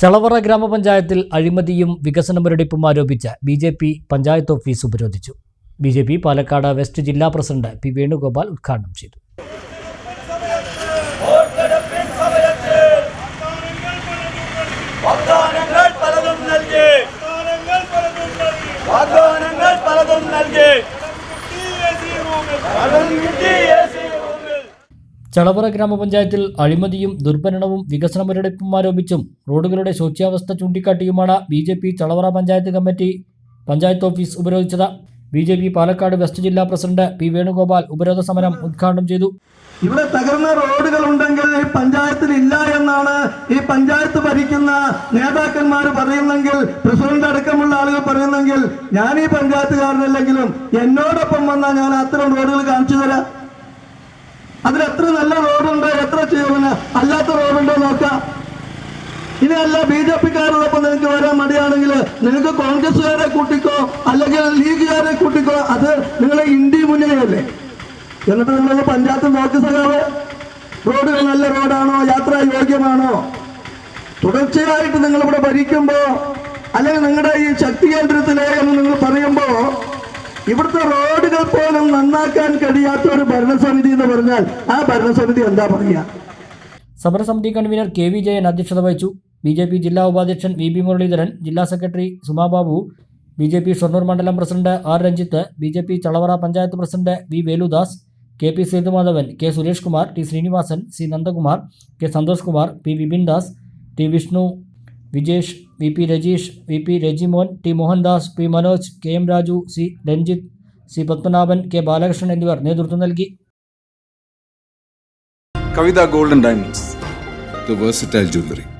ചളവറ ഗ്രാമപഞ്ചായത്തിൽ അഴിമതിയും വികസന മുരടിപ്പും ആരോപിച്ച് B J P panchayat office ഉപരോധിച്ചു. B J P Palakkad west ജില്ലാ പ്രസിഡന്റ് പി വേണുഗോപാൽ ഉദ്ഘാടനം ചെയ്തു. പലതും നൽകി. ചളവറ ഗ്രാമപഞ്ചായത്തിൽ അഴിമതിയും ദുർഭരണവും വികസന മുരടിപ്പും ആരോപിച്ചും റോഡുകളുടെ ശോച്യാവസ്ഥ ചൂണ്ടിക്കാട്ടിയുമാണ് B J P Chalavara panchayat committee panchayat office ഉപരോധിച്ചത്. B J P Palakkad west ജില്ലാ പ്രസിഡന്റ് പി വേണുഗോപാൽ ഉപരോധ സമരം ഉദ്ഘാടനം ചെയ്തു. ഇവിടെ തകർന്ന റോഡുകൾ ഉണ്ടെങ്കിൽ ഈ പഞ്ചായത്തിൽ ഇല്ല എന്നാണ് ഈ പഞ്ചായത്ത് ഭരിക്കുന്ന നേതാക്കന്മാർ പറയുന്നെങ്കിൽ പ്രസിഡന്റ് അടക്കമുള്ള ആളുകൾ പറയുന്നെങ്കിൽ ഞാൻ ഈ പഞ്ചായത്തുകാരനല്ലെങ്കിലും എന്നോടൊപ്പം വന്നാൽ ഞാൻ അത്തരം റോഡുകൾ കാണിച്ചു തരാം. അതിൽ എത്ര നല്ല റോഡുണ്ട് എത്ര ചെയ്യുന്ന അല്ലാത്ത റോഡുണ്ടോ നോക്കാം. ഇനി അല്ല ബി ജെ പിക്കാരോടൊപ്പം നിനക്ക് വരാൻ മടിയാണെങ്കിൽ നിനക്ക് കോൺഗ്രസ്സുകാരെ കൂട്ടിക്കോ അല്ലെങ്കിൽ ലീഗുകാരെ കൂട്ടിക്കോ അത് നിങ്ങളെ ഇന്ത്യ മുന്നണിയല്ലേ. എന്നിട്ട് നിങ്ങൾ പഞ്ചായത്ത് നോക്കി സഖാവ്. റോഡുകൾ നല്ല റോഡാണോ യാത്രാ യോഗ്യമാണോ? തുടർച്ചയായിട്ട് നിങ്ങളിവിടെ ഭരിക്കുമ്പോ അല്ലെങ്കിൽ നിങ്ങളുടെ ഈ ശക്തി കേന്ദ്രത്തിലെ ഇവിടുത്തെ റോഡുകൾ പോലും നന്നാക്കാൻ കഴിയാത്ത ഒരു ഭരണസമിതി എന്ന് പറഞ്ഞാൽ ആ ഭരണസമിതി എന്താ പറയുക? സമരസമിതി കൺവീനർ കെ വി ജയൻ അധ്യക്ഷത വഹിച്ചു. ബി ജെ പി ജില്ലാ ഉപാധ്യക്ഷൻ വി ബി മുരളീധരൻ ജില്ലാ secretary Sumababu B J P Shornur മണ്ഡലം president R Ranjith B J P Chalavara panchayat president V Veludas K P Sethumadhavan K Suresh Kumar T Srinivasan C Nandakumar K Santhosh Kumar P Vipin Das T Vishnu Vijesh V P Rajeesh V P Rajimon T Mohandas P Manoj K M Raju C Ranjith C Padmanabhan K Balakrishnan എന്നിവർ നേതൃത്വം നൽകി കവിത golden diamonds jewellery.